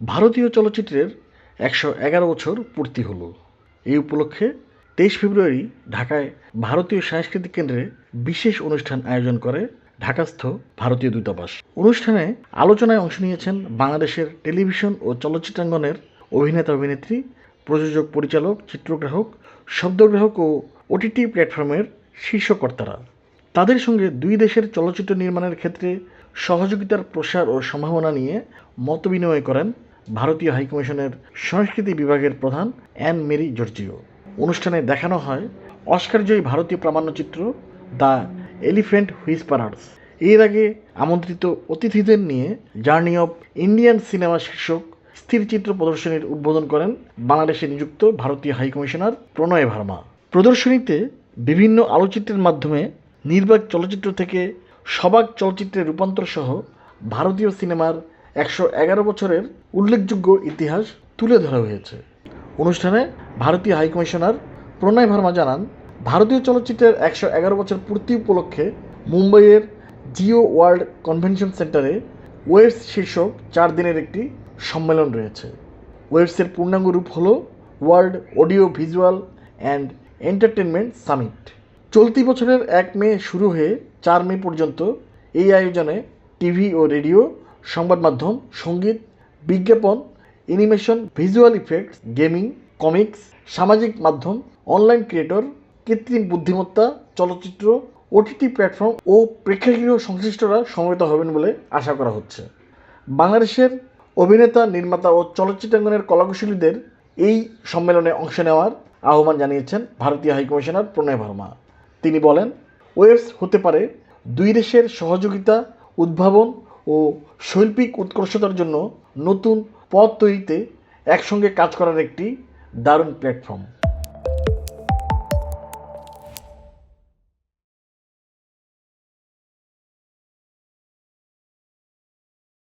ভারতীয় চলচ্চিত্রের একশো এগারো বছর পূর্তি হলো। এই উপলক্ষে তেইশ ফেব্রুয়ারি ঢাকায় ভারতীয় সাংস্কৃতিক কেন্দ্রে বিশেষ অনুষ্ঠান আয়োজন করে ঢাকাস্থ ভারতীয় দূতাবাস। অনুষ্ঠানে আলোচনায় অংশ নিয়েছেন বাংলাদেশের টেলিভিশন ও চলচ্চিত্রাঙ্গনের অভিনেতা অভিনেত্রী, প্রযোজক, পরিচালক, চিত্রগ্রাহক, শব্দগ্রাহক ও ওটিটি প্ল্যাটফর্মের শীর্ষকর্তারা তাদের সঙ্গে দুই দেশের চলচ্চিত্র নির্মাণের ক্ষেত্রে সহযোগিতার প্রসার ও সম্ভাবনা নিয়ে মতবিনিময় করেন ভারতীয় হাইকমিশনের সংস্কৃতি বিভাগের প্রধান অ্যান মেরি জর্জিও। অনুষ্ঠানে দেখানো হয় অস্কারজয়ী ভারতীয় প্রামাণ্যচিত্র দ্য এলিফ্যান্ট হুইসপারার্স। এর আগে আমন্ত্রিত অতিথিদের নিয়ে জার্নি অফ ইন্ডিয়ান সিনেমা শীর্ষক স্থিরচিত্র প্রদর্শনীর উদ্বোধন করেন বাংলাদেশে নিযুক্ত ভারতীয় হাইকমিশনার প্রণয় ভার্মা। প্রদর্শনীতে বিভিন্ন আলোচিত্রের মাধ্যমে নির্বাক চলচ্চিত্র থেকে সবাক চলচ্চিত্রের রূপান্তর সহ ভারতীয় সিনেমার একশো এগারো বছরের উল্লেখযোগ্য ইতিহাস তুলে ধরা হয়েছে। অনুষ্ঠানে ভারতীয় হাইকমিশনার প্রণয় ভার্মা জানান, ভারতীয় চলচ্চিত্রের একশো এগারো বছর পূর্তি উপলক্ষে মুম্বাইয়ের জিও ওয়ার্ল্ড কনভেনশন সেন্টারে ওয়েবস শীর্ষক চার দিনের একটি সম্মেলন রয়েছে। ওয়েবসের পূর্ণাঙ্গ রূপ হল World Audio Visual and Entertainment Summit. চলতি বছরের এক মে শুরু হয়ে চার মে পর্যন্ত এই আয়োজনে টিভি ও রেডিও সংবাদ মাধ্যম, সংগীত, বিজ্ঞাপন animation visual effects gaming comics সামাজিক মাধ্যম অনলাইন ক্রিয়েটর কৃত্রিম বুদ্ধিমত্তা, চলচ্চিত্র ওটিটি প্ল্যাটফর্ম ও প্রেক্ষাগৃহ সংশ্লিষ্টরা সমবেত হবেন বলে আশা করা হচ্ছে। বাংলাদেশের অভিনেতা, নির্মাতা ও চলচ্চিত্রাঙ্গনের কলাকুশলীদের এই সম্মেলনে অংশ নেওয়ার আহ্বান জানিয়েছেন ভারতীয় হাইকমিশনার প্রণয় ভার্মা। তিনি বলেন, ওয়েবস হতে পারে দুই দেশের সহযোগিতা, উদ্ভাবন ও শৈল্পিক উৎকর্ষতার জন্য নতুন পথ তৈরিতে একসঙ্গে কাজ করার একটি দারুণ প্ল্যাটফর্ম